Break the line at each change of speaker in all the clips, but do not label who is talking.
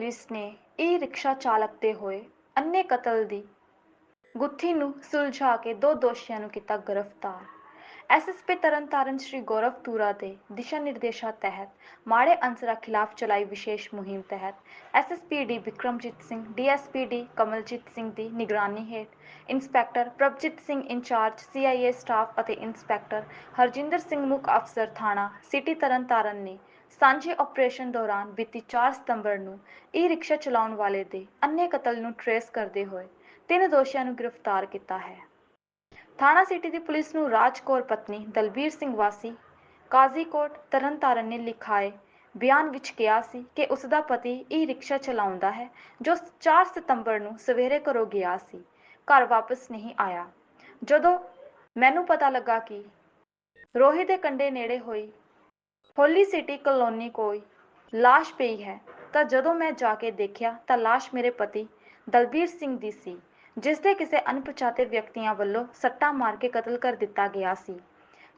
Police ਨੇ ਈ rickshaw ਚਾਲਕ ਦੇ ਹੋਏ ਅੰਨ੍ਹੇ ਕਤਲ ਦੀ ਗੁੱਥੀ ਨੂੰ ਸੁਲਝਾ ਕੇ ਦੋ ਦੋਸ਼ੀਆਂ ਨੂੰ ਕੀਤਾ ਗ੍ਰਿਫਤਾਰ। ਐਸਐਸਪੀ ਤਰਨਤਾਰਨ ਸ਼੍ਰੀ ਗੌਰਵ ਤੂਰਾ ਦੇ ਦਿਸ਼ਾ ਨਿਰਦੇਸ਼ਾਂ ਤਹਿਤ ਮਾੜੇ ਅਨਸਰਾਂ ਖਿਲਾਫ ਚਲਾਈ ਵਿਸ਼ੇਸ਼ ਮੁਹਿੰਮ ਤਹਿਤ ਐਸਐਸਪੀਡੀ ਵਿਕਰਮਜੀਤ ਸਿੰਘ ਡੀਐਸਪੀਡੀ ਕਮਲਜੀਤ ਸਿੰਘ ਦੀ ਨਿਗਰਾਨੀ ਹੇਠ inspector Prabhjit Singh in charge CIA staff ਅਤੇ ਇੰਸਪੈਕਟਰ ਹਰਜਿੰਦਰ ਸਿੰਘ ਮੁੱਖ ਅਫਸਰ ਥਾਣਾ ਸਿਟੀ ਤਰਨਤਾਰਨ ਨੇ ਸਾਂਝੇ ਆਪਰੇਸ਼ਨ ਦੌਰਾਨ ਬੀਤੀ 4 ਸਤੰਬਰ ਨੂੰ ਈ ਰਿਕਸ਼ਾ ਚਲਾਉਣ ਵਾਲੇ ਦੇ ਅੰਨੇ ਕਤਲ ਨੂੰ ਟਰੇਸ ਕਰਦੇ ਹੋਏ ਤਿੰਨ ਦੋਸ਼ੀਆਂ ਨੂੰ ਗ੍ਰਿਫਤਾਰ ਕੀਤਾ ਹੈ। ਥਾਣਾ ਸਿਟੀ ਦੀ ਪੁਲਿਸ ਨੂੰ ਰਾਜਕੌਰ ਪਤਨੀ ਦਲਬੀਰ ਸਿੰਘ ਵਾਸੀ ਕਾਜ਼ੀਕੋਟ ਤਰਨਤਾਰਨ ਨੇ ਲਿਖਾਏ ਬਿਆਨ ਵਿੱਚ ਕਿਹਾ ਸੀ ਕਿ ਉਸ ਦਾ ਪਤੀ ਈ ਰਿਕਸ਼ਾ ਚਲਾਉਂਦਾ ਹੈ, ਜੋ 4 ਸਤੰਬਰ ਨੂੰ ਸਵੇਰੇ ਘਰੋਂ ਗਿਆ ਸੀ, ਘਰ ਵਾਪਸ ਨਹੀਂ ਆਇਆ। ਜਦੋਂ ਮੈਨੂੰ ਪਤਾ ਲੱਗਾ ਕਿ ਰੋਹੀ ਦੇ ਕੰਢੇ ਨੇੜੇ ਹੋਈ ਹੋਲੀ ਸਿਟੀ ਕਲੋਨੀ ਕੋਈ ਲਾਸ਼ ਪਈ ਹੈ, ਤਾਂ ਜਦੋਂ ਮੈਂ ਜਾ ਕੇ ਦੇਖਿਆ ਤਾਂ ਲਾਸ਼ ਮੇਰੇ ਪਤੀ ਦਲਬੀਰ ਸਿੰਘ ਦੀ ਸੀ। ਜਿਸ ਦੇ ਕਿਸੇ ਅਣਪਛਾਤੇ ਵਿਅਕਤੀਆਂ ਵੱਲੋਂ ਸੱਟਾਂ ਮਾਰ ਕੇ ਕਤਲ ਕਰ ਦਿੱਤਾ ਗਿਆ ਸੀ,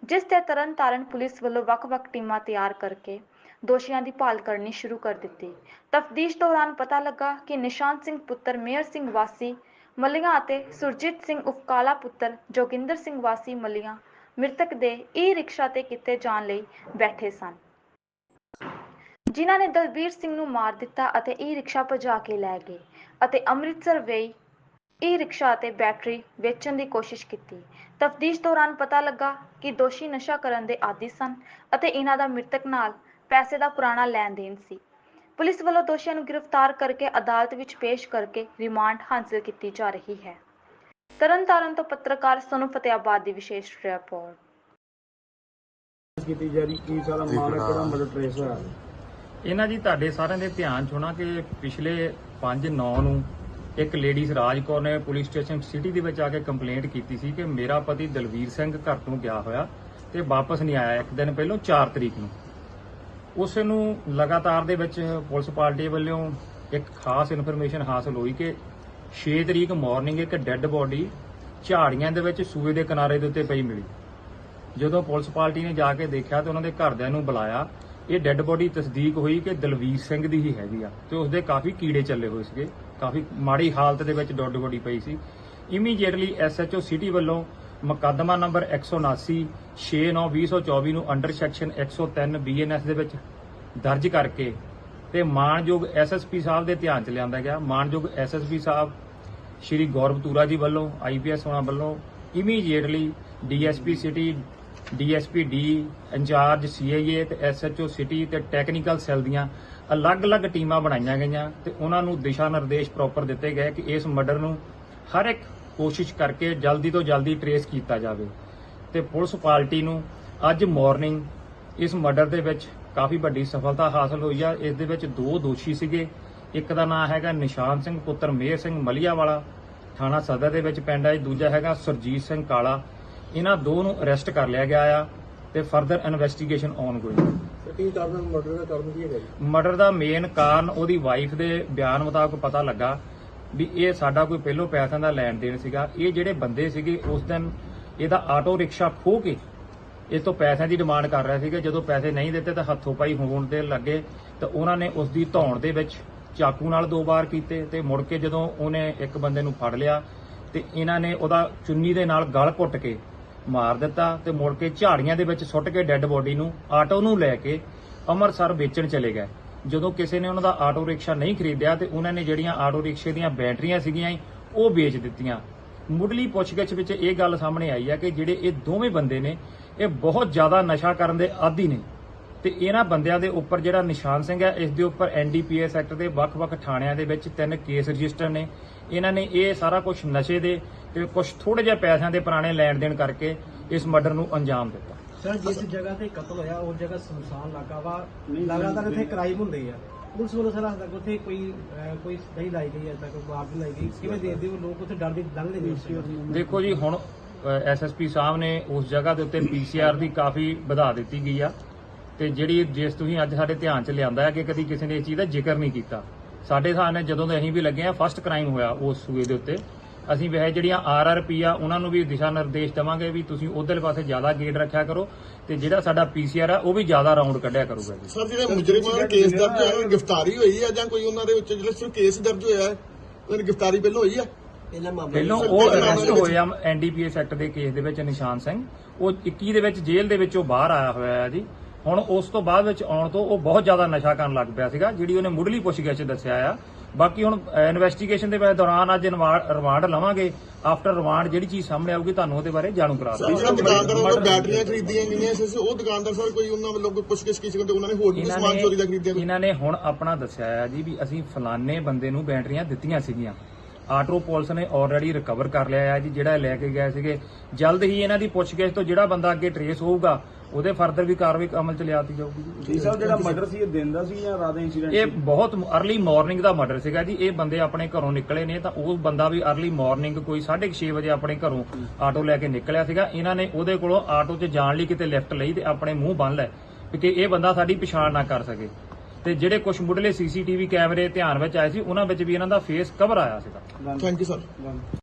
ਜਿਸ ਤੇ ਤਰਨਤਾਰਨ ਪੁਲਿਸ ਵੱਲੋਂ ਵੱਖ-ਵੱਖ ਟੀਮਾਂ ਤਿਆਰ ਕਰਕੇ ਦੋਸ਼ੀਆਂ ਦੀ ਭਾਲ ਕਰਨੀ ਸ਼ੁਰੂ ਕਰ ਦਿੱਤੀ। ਤਫਤੀਸ਼ ਦੌਰਾਨ ਪਤਾ ਲੱਗਾ ਕਿ ਨਿਸ਼ਾਂਤ ਸਿੰਘ ਪੁੱਤਰ ਮੇਹਰ ਸਿੰਘ ਵਾਸੀ ਮਲੀਆਂ ਅਤੇ ਸੁਰਜੀਤ ਸਿੰਘ ਉਫਕਾਲਾ ਪੁੱਤਰ ਜੋਗਿੰਦਰ ਸਿੰਘ ਵਾਸੀ ਮਲੀਆਂ ਮ੍ਰਿਤਕ ਦੇ ਈ ਰਿਕਸ਼ਾ ਤੇ ਕਿਤੇ ਜਾਣ ਲਈ ਬੈਠੇ ਸਨ। ਜਿਨ੍ਹਾਂ ਨੇ ਦਲਬੀਰ ਸਿੰਘ ਨੂੰ ਮਾਰ ਦਿੱਤਾ ਅਤੇ ਈ ਰਿਕਸ਼ਾ ਭਜਾ ਕੇ ਲੈ ਗਏ ਅਤੇ ਅੰਮ੍ਰਿਤਸਰ ਵੇਈ ਈ ਰਿਕਸ਼ਾ ਅਤੇ ਬੈਟਰੀ ਵੇਚਣ ਦੀ ਕੋਸ਼ਿਸ਼ ਕੀਤੀ। ਤਫਤੀਸ਼ ਦੌਰਾਨ ਪਤਾ ਲੱਗਾ ਕਿ ਦੋਸ਼ੀ ਨਸ਼ਾ ਕਰਨ ਦੇ ਆਦੀ ਸਨ ਅਤੇ ਇਹਨਾਂ ਦਾ ਮ੍ਰਿਤਕ ਨਾਲ ਪੈਸੇ ਦਾ ਪੁਰਾਣਾ ਲੈਣ ਦੇਣ ਸੀ। ਪੁਲਿਸ ਵੱਲੋਂ ਦੋਸ਼ੀਆਂ ਨੂੰ ਗ੍ਰਿਫਤਾਰ ਕਰਕੇ ਅਦਾਲਤ ਵਿੱਚ ਪੇਸ਼ ਕਰਕੇ ਰਿਮਾਂਡ ਹਾਸਲ ਕੀਤੀ ਜਾ ਰਹੀ ਹੈ। ਤਰਨਤਾਰਨ ਤੋਂ ਪੱਤਰਕਾਰ ਸੋਨੂ ਫਤਿਆਬਾਦ ਦੀ ਵਿਸ਼ੇਸ਼ ਰਿਪੋਰਟ।
ਕੀਤੀ ਜਾ ਰਹੀ ਕੀ ਸਾਰਾ ਮਾਮਲਾ ਕਿਹੜਾ ਮਰਡਰ ਟ੍ਰੇਸ ਹੋਇਆ?
ਇਹਨਾਂ ਜੀ ਤੁਹਾਡੇ ਸਾਰਿਆਂ ਦੇ ਧਿਆਨ ਚ ਹੋਣਾ ਕਿ ਪਿਛਲੇ 5/9 ਨੂੰ ਇੱਕ ਲੇਡੀਜ਼ ਰਾਜ ਕੌਰ ਨੇ ਪੁਲਿਸ ਸਟੇਸ਼ਨ ਸਿਟੀ ਦੇ ਵਿੱਚ ਆ ਕੇ ਕੰਪਲੇਂਟ ਕੀਤੀ ਸੀ ਕਿ ਮੇਰਾ ਪਤੀ ਦਲਵੀਰ ਸਿੰਘ ਘਰ ਤੋਂ ਗਿਆ ਹੋਇਆ ਤੇ ਵਾਪਸ ਨਹੀਂ ਆਇਆ ਇੱਕ ਦਿਨ ਪਹਿਲਾਂ 4 ਤਰੀਕ ਨੂੰ। ਉਸ ਨੂੰ ਲਗਾਤਾਰ ਦੇ ਵਿੱਚ ਪੁਲਿਸ ਪਾਰਟੀ ਵੱਲੋਂ ਇੱਕ ਖਾਸ ਇਨਫੋਰਮੇਸ਼ਨ ਹਾਸਲ ਹੋਈ ਕਿ 6 ਤਰੀਕ ਮਾਰਨਿੰਗ ਇੱਕ ਡੈੱਡ ਬੋਡੀ ਝਾੜੀਆਂ ਦੇ ਵਿੱਚ ਸੂਏ ਦੇ ਕਿਨਾਰੇ ਦੇ ਉੱਤੇ ਪਈ ਮਿਲੀ। ਜਦੋਂ ਪੁਲਿਸ ਪਾਰਟੀ ਨੇ ਜਾ ਕੇ ਦੇਖਿਆ ਤੇ ਉਹਨਾਂ ਦੇ ਘਰਦਿਆਂ ਨੂੰ ਬੁਲਾਇਆ, ਇਹ ਡੈੱਡ ਬੋਡੀ ਤਸਦੀਕ ਹੋਈ ਕਿ ਦਲਵੀਰ ਸਿੰਘ ਦੀ ਹੀ ਹੈਗੀ ਆ ਤੇ ਉਸਦੇ ਕਾਫੀ ਕੀੜੇ ਚੱਲੇ ਹੋਏ ਸੀਗੇ। ਕਾਫੀ ਮਾੜੀ ਹਾਲਤ ਦੇ ਵਿੱਚ ਡੋਡ ਬੋਡੀ ਪਈ ਸੀ। ਇਮੀਡੀਏਟਲੀ ਐਸਐਚਓ ਸਿਟੀ ਵੱਲੋਂ ਮੁਕੱਦਮਾ ਨੰਬਰ 179 6/9/2024 ਨੂੰ ਅੰਡਰ ਸੈਕਸ਼ਨ 103 ਬੀਐਨਐਸ ਦੇ ਵਿੱਚ ਦਰਜ ਕਰਕੇ ਤੇ ਮਾਨਯੋਗ ਐਸਐਸਪੀ ਸਾਹਿਬ ਦੇ ਧਿਆਨ ਚ ਲਿਆਂਦਾ ਗਿਆ। ਮਾਨਯੋਗ ਐਸਐਸਪੀ ਸਾਹਿਬ ਸ਼੍ਰੀ ਗੌਰਵ ਤੂਰਾ ਜੀ ਵੱਲੋਂ ਆਈਪੀਐਸ ਹੋਣਾ ਵੱਲੋਂ immediately DSP city DSP, D incharge, CIA ਤੇ ਐਸਐਚਓ, ਸਿਟੀ ਤੇ ਟੈਕਨੀਕਲ ਸੈੱਲ ਦੀਆਂ ਅਲੱਗ-ਅਲੱਗ ਟੀਮਾਂ ਬਣਾਈਆਂ ਗਈਆਂ ਤੇ ਉਹਨਾਂ ਨੂੰ ਦਿਸ਼ਾ ਨਿਰਦੇਸ਼ ਪ੍ਰੋਪਰ ਦਿੱਤੇ ਗਏ ਕਿ ਇਸ ਮਰਡਰ ਨੂੰ ਹਰ ਇੱਕ ਕੋਸ਼ਿਸ਼ ਕਰਕੇ ਜਲਦੀ ਤੋਂ ਜਲਦੀ ਟਰੇਸ ਕੀਤਾ ਜਾਵੇ ਤੇ ਪੁਲਿਸ ਪਾਰਟੀ ਨੂੰ ਅੱਜ ਮਾਰਨਿੰਗ ਇਸ ਮਰਡਰ ਦੇ ਵਿੱਚ ਕਾਫੀ ਵੱਡੀ ਸਫਲਤਾ ਹਾਸਲ ਹੋਈ ਆ। ਇਸ ਦੇ ਵਿੱਚ ਦੋ ਦੋਸ਼ੀ ਸੀਗੇ। ਇੱਕ ਦਾ ਨਾਮ ਹੈਗਾ ਨਿਸ਼ਾਨ ਸਿੰਘ, ਪੁੱਤਰ ਮੇਰ ਸਿੰਘ ਮਲੀਆ ਵਾਲਾ ਥਾਣਾ ਸਦਰ ਦੇ ਵਿੱਚ ਪਿੰਡ ਹੈ। ਦੂਜਾ ਹੈਗਾ ਸੁਰਜੀਤ ਸਿੰਘ ਕਾਲਾ। ਇਹਨਾਂ ਦੋ ਨੂੰ ਅਰੈਸਟ ਕਰ ਲਿਆ ਗਿਆ ਆ ਤੇ ਫਰਦਰ ਇਨਵੈਸਟੀਗੇਸ਼ਨ ਔਨ ਗੋਇੰਗ
ਕੀ ਕਾਰਨ ਮਰਡਰ ਦਾ ਕਾਰਨ ਕੀ ਹੈਗਾ ਜੀ?
ਮਰਡਰ ਦਾ ਮੇਨ ਕਾਰਨ ਉਹਦੀ ਵਾਈਫ ਦੇ ਬਿਆਨ ਮੁਤਾਬਕ ਪਤਾ ਲੱਗਾ ਵੀ ਇਹ ਸਾਡਾ ਕੋਈ ਪਹਿਲੋਂ ਪੈਸਿਆਂ ਦਾ ਲੈਣ ਦੇਣ ਸੀਗਾ। ਇਹ ਜਿਹੜੇ ਬੰਦੇ ਸੀਗੇ ਉਸ ਦਿਨ ਇਹਦਾ ਆਟੋ ਰਿਕਸ਼ਾ ਖੋਹ ਕੇ ਇਸ ਤੋਂ ਪੈਸਿਆਂ ਦੀ ਡਿਮਾਂਡ ਕਰ ਰਹੇ ਸੀਗੇ। ਜਦੋਂ ਪੈਸੇ ਨਹੀਂ ਦਿੱਤੇ ਤਾਂ ਹੱਥੋਂ ਪਾਈ ਹੋਣ ਦੇ ਲੱਗੇ ਤਾਂ ਉਹਨਾਂ ਨੇ ਉਸ ਦੀ ਧੌਣ ਦੇ ਵਿੱਚ ਚਾਕੂ ਨਾਲ ਦੋ ਵਾਰ ਕੀਤੇ ਤੇ ਮੁੜ ਕੇ ਜਦੋਂ ਉਹਨੇ ਇੱਕ ਬੰਦੇ ਨੂੰ ਫੜ ਲਿਆ ਤੇ ਇਹਨਾਂ ਨੇ ਉਹਦਾ ਚੁੰਨੀ ਦੇ ਨਾਲ ਗਲ ਘੁੱਟ ਕੇ ਮਾਰ ਦਿੱਤਾ ਤੇ ਮੁੜ ਕੇ ਝਾੜੀਆਂ ਦੇ ਵਿੱਚ ਸੁੱਟ ਕੇ ਡੈੱਡ ਬੋਡੀ ਨੂੰ ਆਟੋ ਨੂੰ ਲੈ ਕੇ ਅੰਮ੍ਰਿਤਸਰ ਵੇਚਣ ਚਲੇ ਗਏ। ਜਦੋਂ ਕਿਸੇ ਨੇ ਉਹਨਾਂ ਦਾ ਆਟੋ ਰਿਕਸ਼ਾ ਨਹੀਂ ਖਰੀਦਿਆ ਤੇ ਉਹਨਾਂ ਨੇ ਜਿਹੜੀਆਂ ਆਟੋ ਰਿਕਸ਼ੇ ਦੀਆਂ ਬੈਟਰੀਆਂ ਸੀਗੀਆਂ ਸੀ, ਉਹ ਵੇਚ ਦਿੱਤੀਆਂ। ਮੁੱਢਲੀ ਪੁੱਛਗਿੱਛ ਵਿੱਚ ਇਹ ਗੱਲ ਸਾਹਮਣੇ ਆਈ ਹੈ ਕਿ ਜਿਹੜੇ ਇਹ ਦੋਵੇਂ ਬੰਦੇ ਨੇ ਇਹ ਬਹੁਤ ਜ਼ਿਆਦਾ ਨਸ਼ਾ ਕਰਨ ਦੇ ਆਦੀ ਨੇ। ਤੇ ਇਹਨਾਂ ਬੰਦਿਆਂ ਦੇ ਉੱਪਰ ਜਿਹੜਾ ਨਿਸ਼ਾਨ ਸਿੰਘ ਹੈ ਇਸ ਦੇ ਉੱਪਰ ਐਨਡੀਪੀਐਸ ਐਕਟ ਦੇ ਵੱਖ-ਵੱਖ ਥਾਣਿਆਂ ਦੇ ਵਿੱਚ ਤਿੰਨ ਕੇਸ ਰਜਿਸਟਰ ਨੇ। ਇਹਨਾਂ ਨੇ ਇਹ ਸਾਰਾ ਕੁਝ ਨਸ਼ੇ ਦੇ ਤੇ ਕੁਝ ਥੋੜੇ ਜਿਹਾ ਪੈਸਿਆਂ ਦੇ ਪੁਰਾਣੇ ਲੈਣ ਦੇਣ ਕਰਕੇ ਇਸ ਮਰਡਰ ਨੂੰ ਅੰਜਾਮ ਦਿੱਤਾ।
ਸਰ ਜਿਸ ਜਗ੍ਹਾ ਤੇ ਕਤਲ ਹੋਇਆ ਉਸ ਜਗ੍ਹਾ ਸੁਨਸਾਨ ਇਲਾਕਾ ਵਾ। ਲਗਾਤਾਰ ਇੱਥੇ ਕ੍ਰਾਈਮ ਹੁੰਦੇ ਆ। ਪੁਲਿਸ ਵੱਲੋਂ ਸਰ ਤੱਕ ਉੱਥੇ ਕੋਈ ਕੋਈ ਨਹੀਂ ਲਾਈ ਗਈ ਹੈ ਤੱਕ ਬਾਹਰ ਨਹੀਂ ਲਾਈ ਗਈ। ਕਿਵੇਂ ਦੇਖਦੇ ਹੋ ਲੋਕ ਉੱਥੇ ਡਰਦੇ ਲੰਘਦੇ ਨੇ?
ਦੇਖੋ ਜੀ ਹੁਣ ਐਸਐਸਪੀ ਸਾਹਿਬ ਨੇ ਉਸ ਜਗ੍ਹਾ ਦੇ ਉੱਤੇ ਪੀਸੀਆਰ ਦੀ ਕਾਫੀ ਵਧਾ ਦਿੱਤੀ ਗਈ ਆ। ਤੇ ਜਿਹੜੀ ਜਿਸ ਤੁਸੀਂ ਅੱਜ ਸਾਡੇ ਧਿਆਨ 'ਚ ਲਿਆਂਦਾ ਹੈ ਕਿ ਕਦੀ ਕਿਸੇ ਨੇ ਇਸ ਚੀਜ਼ ਦਾ ਜ਼ਿਕਰ ਨਹੀਂ ਕੀਤਾ। ਸਾਡੇ ਹਿਸਾਬ ਨਾਲ ਜਦੋਂ ਦੇ ਅਸੀਂ ਵੀ ਲੱਗੇ ਆ ਫਸਟ ਕ੍ਰਾਈਮ ਹੋਇਆ ਉਸ ਸੂਏ ਦੇ ਉੱਤੇ। ਅਸੀਂ ਵੈਸੇ ਜਿਹੜੀਆਂ ਆਰਆਰਪੀ ਆ ਉਹਨਾਂ ਨੂੰ ਵੀ ਦਿਸ਼ਾ ਨਿਰਦੇਸ਼ ਦੇਵਾਂਗੇ ਵੀ ਤੁਸੀਂ ਉਧਰਲੇ ਪਾਸੇ ਜ਼ਿਆਦਾ ਗੇੜ ਰੱਖਿਆ ਕਰੋ ਤੇ ਜਿਹੜਾ ਸਾਡਾ ਪੀਸੀਆਰ ਆ ਉਹ ਵੀ ਜ਼ਿਆਦਾ ਰਾਉਂਡ ਕੱਢਿਆ ਕਰੂਗਾ ਜੀ।
ਸਰ ਜਿਹੜੇ ਮੁਜਰਮਾਂ ਦਾ ਕੇਸ ਦਰਜ ਹੋਇਆ ਗ੍ਰਿਫਤਾਰੀ ਹੋਈ ਹੈ ਜਾਂ ਕੋਈ ਉਹਨਾਂ ਦੇ ਵਿੱਚ ਜਿਹੜਾ ਕੇਸ ਦਰਜ ਹੋਇਆ ਹੈ? ਉਹਨਾਂ ਦੀ ਗ੍ਰਿਫਤਾਰੀ ਪਹਿਲਾਂ ਹੋਈ ਆ?
ਇਹਨਾਂ ਮਾਮਲੇ
ਪਹਿਲਾਂ ਉਹ ਅਰੈਸਟ ਹੋਇਆ ਐਨਡੀਪੀਐਸ ਐਕਟ ਦੇ ਕੇਸ ਦੇ ਵਿੱਚ ਨਿਸ਼ਾਨ ਸਿੰਘ। ਉਹ 21 ਦੇ ਵਿੱਚ ਜੇਲ੍ਹ ਦੇ ਵਿੱਚੋਂ ਬਾਹਰ ਆਇਆ ਹੋਇਆ ਹੈ ਜੀ। ਹੁਣ ਉਸ ਤੋਂ ਬਾਅਦ ਵਿੱਚ ਆਉਣ ਤੋਂ ਉਹ ਬਹੁਤ ਜ਼ਿਆਦਾ ਨਸ਼ਾ ਕਰਨ ਲੱਗ ਪਿਆ ਸੀਗਾ ਜਿਹੜੀ ਉਹਨੇ ਮੁੱਢਲੀ ਪੁੱਛਗਿੱਛ ਦੱਸਿਆ ਆ। ਬਾਕੀ ਹੁਣ ਇਨਵੈਸਟੀਗੇਸ਼ਨ ਦੇ ਦੌਰਾਨ ਅੱਜ ਰਿਮਾਂਡ ਲਵਾਂਗੇ। ਆਫਟਰ ਰਿਮਾਂਡ ਜਿਹੜੀ ਚੀਜ਼ ਸਾਹਮਣੇ ਆਊਗੀ ਤੁਹਾਨੂੰ ਉਹਦੇ ਬਾਰੇ ਜਾਣੂ ਕਰਾ ਦਾਂਗੇ
ਜਿਹੜਾ ਦੁਕਾਨਦਾਰਾਂ ਵੱਲੋਂ ਬੈਟਰੀਆਂ ਖਰੀਦੀਆਂ ਗਈਆਂ ਸੀ ਉਹ ਦੁਕਾਨਦਾਰ ਸਰ ਕੋਈ ਉਹਨਾਂ ਵੱਲੋਂ ਕੋਈ ਪੁੱਛਗਿੱਛ ਕੀਤੀ ਤੇ ਉਹਨਾਂ ਨੇ ਹੋਰ ਵੀ ਸਮਾਨ ਚੋਰੀ ਦਾ ਖਰੀਦਿਆ?
ਇਹਨਾਂ ਨੇ ਹੁਣ ਆਪਣਾ ਦੱਸਿਆ ਹੈ ਜੀ ਵੀ ਅਸੀਂ ਫਲਾਣੇ ਬੰਦੇ ਨੂੰ ਬੈਟਰੀਆਂ ਦਿੱਤੀਆਂ ਸੀਗੀਆਂ। ਆਟੋ ਪੁਲਿਸ ਨੇ ਆਲਰੇਡੀ ਰਿਕਵਰ ਕਰ ਲਿਆ ਹੈ ਜੀ ਜਿਹੜਾ ਲੈ ਕੇ ਗਏ ਸੀਗੇ। ਜਲਦ ਹੀ ਇਹਨਾਂ ਦੀ ਪੁੱਛਗਿੱਛ ਤੋਂ ਜਿਹੜਾ ਬੰਦਾ ਅੱਗੇ ਟਰੇਸ ਹੋਊਗਾ ਉਹਦੇ ਫਰਦਰ ਵੀ ਕਾਰਵਾਈ ਅਮਲ ਚ ਲਿਆਤੀ ਜਾਊਗੀ ਜੀ।
ਜੀ ਸਾਹਿਬ ਜਿਹੜਾ ਮਰਡਰ ਸੀ ਇਹ ਦਿਨ ਦਾ ਸੀ ਜਾਂ ਰਾਤ ਦਾ ਇਨਸੀਡੈਂਟ
ਇਹ ਬਹੁਤ ਅਰਲੀ ਮਾਰਨਿੰਗ ਦਾ ਮਰਡਰ ਸੀਗਾ ਜੀ। ਇਹ ਬੰਦੇ ਆਪਣੇ ਘਰੋਂ ਨਿਕਲੇ ਨੇ ਤਾਂ ਉਹ ਬੰਦਾ ਵੀ ਅਰਲੀ ਮਾਰਨਿੰਗ ਕੋਈ 6:30 ਵਜੇ ਆਪਣੇ ਘਰੋਂ ਆਟੋ ਲੈ ਕੇ ਨਿਕਲਿਆ ਸੀਗਾ। ਇਹਨਾਂ ਨੇ ਉਹਦੇ ਕੋਲੋਂ ਆਟੋ 'ਚ ਜਾਣ ਲਈ ਕਿਤੇ ਲਿਫਟ ਲਈ ਤੇ ਆਪਣੇ ਮੂੰਹ ਬੰਨ ਲਏ ਕਿ ਇਹ ਬੰਦਾ ਸਾਡੀ ਪਛਾਣ ਨਾ ਕਰ ਸਕੇ। ਤੇ ਜਿਹੜੇ ਕੁਝ ਮੁੱਢਲੇ ਸੀਸੀਟੀਵੀ ਕੈਮਰੇ ਧਿਆਨ ਵਿੱਚ ਆਏ ਸੀ ਉਹਨਾਂ ਵਿੱਚ ਵੀ ਇਹਨਾਂ ਦਾ ਫੇਸ ਕਵਰ ਆਇਆ ਸੀਗਾ।
Thank you sir